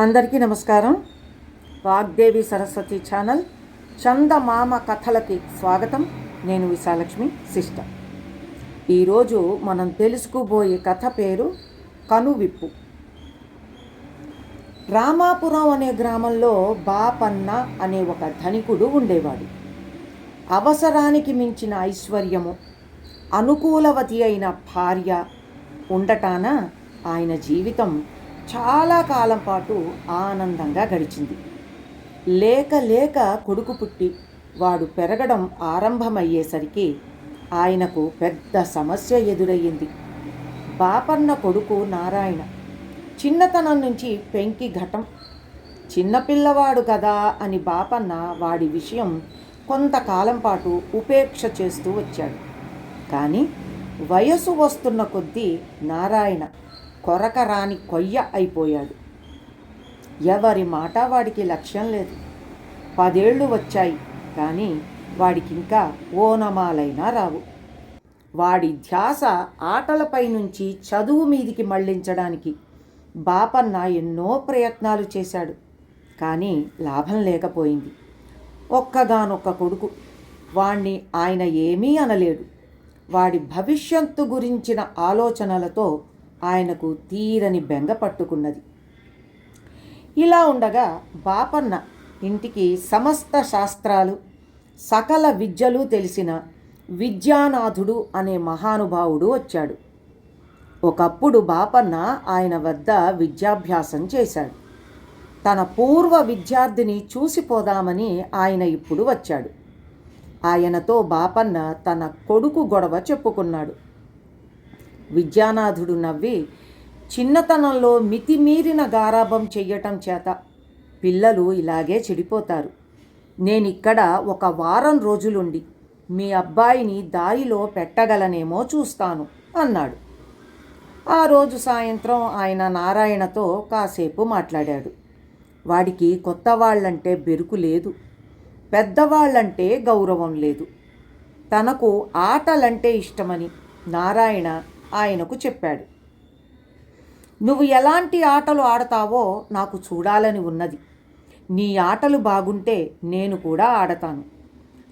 అందరికీ నమస్కారం. వాగ్దేవి సరస్వతి ఛానల్ చందమామ కథలకి స్వాగతం. నేను విశాలక్ష్మి సిస్టర్. ఈరోజు మనం తెలుసుకోబోయే కథ పేరు కనువిప్పు. రామాపురం అనే గ్రామంలో బాపన్న అనే ఒక ధనికుడు ఉండేవాడు. అవసరానికి మించిన ఐశ్వర్యము అనుకూలవతి అయిన భార్య ఉండటాన ఆయన జీవితం చాలా కాలం పాటు ఆనందంగా గడిచింది. లేక లేక కొడుకు పుట్టి వాడు పెరగడం ఆరంభమయ్యేసరికి ఆయనకు పెద్ద సమస్య ఎదురయ్యింది. బాపన్న కొడుకు నారాయణ చిన్నతనం నుంచి పెంకి ఘటం. చిన్నపిల్లవాడు కదా అని బాపన్న వాడి విషయం కొంతకాలం పాటు ఉపేక్ష చేస్తూ వచ్చాడు. కానీ వయసు వస్తున్న కొద్దీ నారాయణ కొరకరాని కొయ్య అయిపోయాడు. ఎవరి మాట వాడికి లక్ష్యం లేదు. పదేళ్ళు వచ్చాయి కానీ వాడికి ఇంకా ఓనమాలైనా రావు. వాడి ధ్యాస ఆటలపై నుంచి చదువు మీదికి మళ్ళించడానికి బాపన్న ఎన్నో ప్రయత్నాలు చేశాడు కానీ లాభం లేకపోయింది. ఒక్కగానొక్క కొడుకు వాణ్ణి ఆయన ఏమీ అనలేడు. వాడి భవిష్యత్తు గురించిన ఆలోచనలతో ఆయనకు తీరని బెంగ పట్టుకున్నది. ఇలా ఉండగా బాపన్న ఇంటికి సమస్త శాస్త్రాలు సకల విద్యలు తెలిసిన విద్యానాథుడు అనే మహానుభావుడు వచ్చాడు. ఒకప్పుడు బాపన్న ఆయన వద్ద విద్యాభ్యాసం చేశాడు. తన పూర్వ విద్యార్థిని చూసిపోదామని ఆయన ఇప్పుడు వచ్చాడు. ఆయనతో బాపన్న తన కొడుకు గొడవ చెప్పుకున్నాడు. విద్యానాథుడు నవ్వి చిన్నతనంలో మితిమీరిన గారాభం చెయ్యటం చేత పిల్లలు ఇలాగే చెడిపోతారు. నేనిక్కడ ఒక వారం రోజులుండి మీ అబ్బాయిని దారిలో పెట్టగలనేమో చూస్తాను అన్నాడు. ఆ రోజు సాయంత్రం ఆయన నారాయణతో కాసేపు మాట్లాడాడు. వాడికి కొత్త వాళ్ళంటే బెరుకు లేదు పెద్దవాళ్ళంటే గౌరవం లేదు. తనకు ఆటలంటే ఇష్టమని నారాయణ ఆయనకు చెప్పాడు. నువ్వు ఎలాంటి ఆటలు ఆడతావో నాకు చూడాలని ఉన్నది. నీ ఆటలు బాగుంటే నేను కూడా ఆడతాను.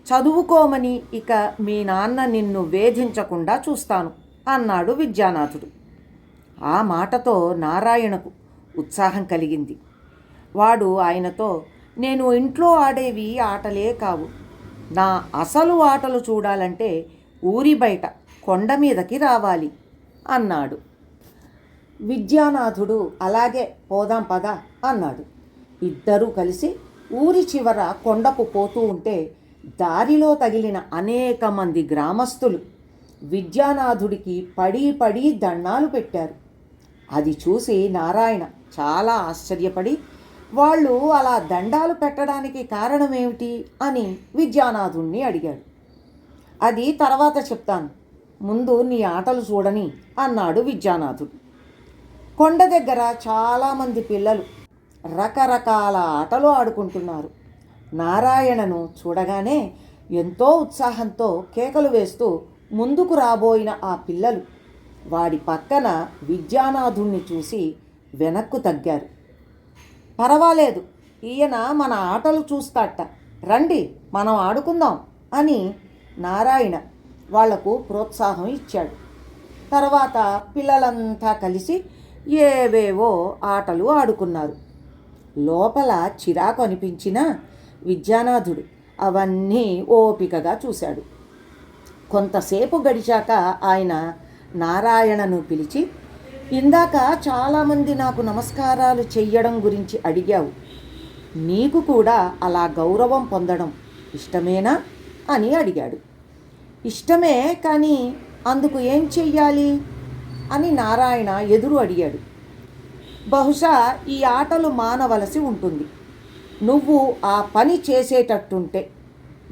చదువుకోమని ఇక మీ నాన్న నిన్ను వేధించకుండా చూస్తాను అన్నాడు విద్యానాథుడు. ఆ మాటతో నారాయణకు ఉత్సాహం కలిగింది. వాడు ఆయనతో నేను ఇంట్లో ఆడేవి ఆటలే కావు. నా అసలు ఆటలు చూడాలంటే ఊరి బయట కొండ మీదకి రావాలి. అన్నాడు. విద్యానాథుడు అలాగే పోదాం పద అన్నాడు. ఇద్దరూ కలిసి ఊరి చివర కొండకు పోతూ ఉంటే దారిలో తగిలిన అనేక మంది గ్రామస్తులు విద్యానాథుడికి పడి పడి దండాలు పెట్టారు. అది చూసి నారాయణ చాలా ఆశ్చర్యపడి వాళ్ళు అలా దండాలు పెట్టడానికి కారణమేమిటి? అని విద్యానాథుణ్ణి అడిగాడు. అది తర్వాత చెప్తాను. ముందు నీ ఆటలు చూడని అన్నాడు విద్యానాథుడు. కొండ దగ్గర చాలామంది పిల్లలు రకరకాల ఆటలు ఆడుకుంటున్నారు. నారాయణను చూడగానే ఎంతో ఉత్సాహంతో కేకలు వేస్తూ ముందుకు రాబోయిన ఆ పిల్లలు వాడి పక్కన విద్యానాథుణ్ణి చూసి వెనక్కు తగ్గారు. పర్వాలేదు ఈయన మన ఆటలు చూస్తాట రండి మనం ఆడుకుందాం అని నారాయణ వాళ్ళకు ప్రోత్సాహం ఇచ్చాడు. తర్వాత పిల్లలంతా కలిసి ఏవేవో ఆటలు ఆడుకున్నారు. లోపల చిరాకు అనిపించిన విద్యానాథుడు అవన్నీ ఓపికగా చూశాడు. కొంతసేపు గడిచాక ఆయన నారాయణను పిలిచి ఇందాక చాలామంది నాకు నమస్కారాలు చెయ్యడం గురించి అడిగావు. నీకు కూడా అలా గౌరవం పొందడం ఇష్టమేనా? అని అడిగాడు. ఇష్టమే కానీ అందుకు ఏం చెయ్యాలి? అని నారాయణ ఎదురు అడిగాడు. బహుశా ఈ ఆటలు మానవలసి ఉంటుంది. నువ్వు ఆ పని చేసేటట్టుంటే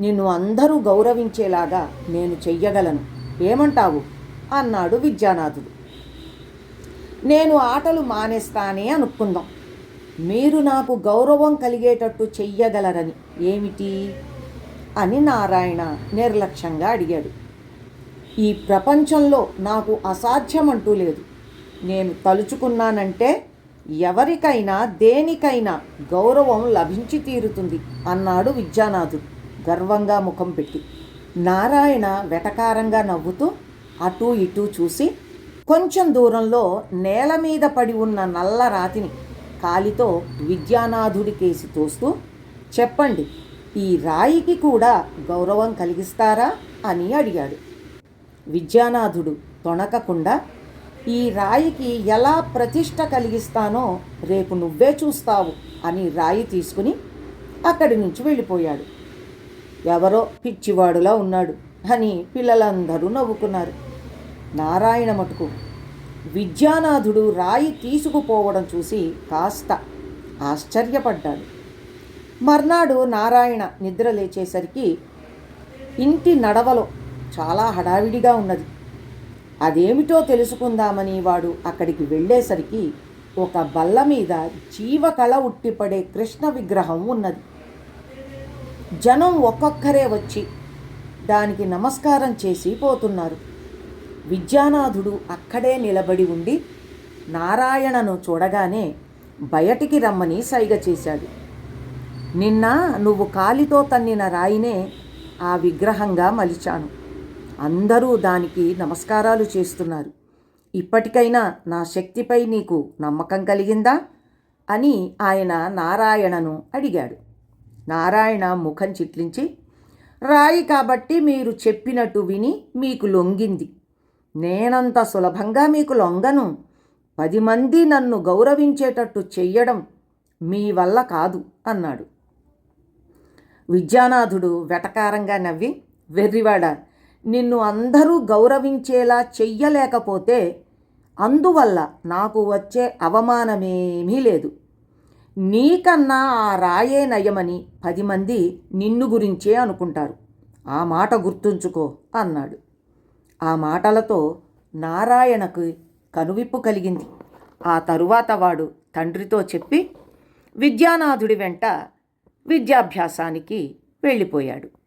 నిన్ను అందరూ గౌరవించేలాగా నేను చెయ్యగలను. ఏమంటావు? అన్నాడు విద్యానాథుడు. నేను ఆటలు మానేస్తానే అనుకుందాం. మీరు నాకు గౌరవం కలిగేటట్టు చెయ్యగలరని ఏమిటి? అని నారాయణ నిర్లక్ష్యంగా అడిగాడు. ఈ ప్రపంచంలో నాకు అసాధ్యమంటూ లేదు. నేను తలుచుకున్నానంటే ఎవరికైనా దేనికైనా గౌరవం లభించి తీరుతుంది అన్నాడు విద్యానాథుడు గర్వంగా ముఖం పెట్టి. నారాయణ వెటకారంగా నవ్వుతూ అటూ ఇటూ చూసి కొంచెం దూరంలో నేల మీద పడి ఉన్న నల్ల రాతిని కాలితో విద్యానాథుడి కేసి తోస్తూ చెప్పండి ఈ రాయికి కూడా గౌరవం కలిగిస్తారా అని అడిగాడు. విద్యానాథుడు తొణకకుండా ఈ రాయికి ఎలా ప్రతిష్ట కలిగిస్తానో రేపు నువ్వే చూస్తావు అని రాయి తీసుకుని అక్కడి నుంచి వెళ్ళిపోయాడు. ఎవరో పిచ్చివాడులా ఉన్నాడు అని పిల్లలందరూ నవ్వుకున్నారు. నారాయణ మటుకు విద్యానాథుడు రాయి తీసుకుపోవడం చూసి కాస్త ఆశ్చర్యపడ్డాడు. మర్నాడు నారాయణ నిద్ర లేచేసరికి ఇంటి నడవలో చాలా హడావిడిగా ఉన్నది. అదేమిటో తెలుసుకుందామని వాడు అక్కడికి వెళ్ళేసరికి ఒక బల్ల మీద జీవకళ ఉట్టిపడే కృష్ణ విగ్రహం ఉన్నది. జనం ఒక్కొక్కరే వచ్చి దానికి నమస్కారం చేసి పోతున్నారు. విద్యానాథుడు అక్కడే నిలబడి ఉండి నారాయణను చూడగానే బయటికి రమ్మని సైగ చేశాడు. నిన్న నువ్వు కాలితో తన్నిన రాయినే ఆ విగ్రహంగా మలిచాను. అందరూ దానికి నమస్కారాలు చేస్తున్నారు. ఇప్పటికైనా నా శక్తిపై నీకు నమ్మకం కలిగిందా? అని ఆయన నారాయణను అడిగాడు. నారాయణ ముఖం చిట్లించి రాయి కాబట్టి మీరు చెప్పినట్టు విని మీకు లొంగింది. నేనంత సులభంగా మీకు లొంగను. పది మంది నన్ను గౌరవించేటట్టు చెయ్యడం మీ వల్ల కాదు అన్నాడు. విద్యానాథుడు వెటకారంగా నవ్వి వెర్రివాడ నిన్ను అందరూ గౌరవించేలా చెయ్యలేకపోతే అందువల్ల నాకు వచ్చే అవమానమేమీ లేదు. నీకన్నా ఆ రాయే నయమని పది మంది నిన్ను గురించే అనుకుంటారు. ఆ మాట గుర్తుంచుకో అన్నాడు. ఆ మాటలతో నారాయణకు కనువిప్పు కలిగింది. ఆ తరువాత వాడు తండ్రితో చెప్పి విద్యానాథుడి వెంట విద్యాభ్యాసానికి వెళ్ళిపోయాడు.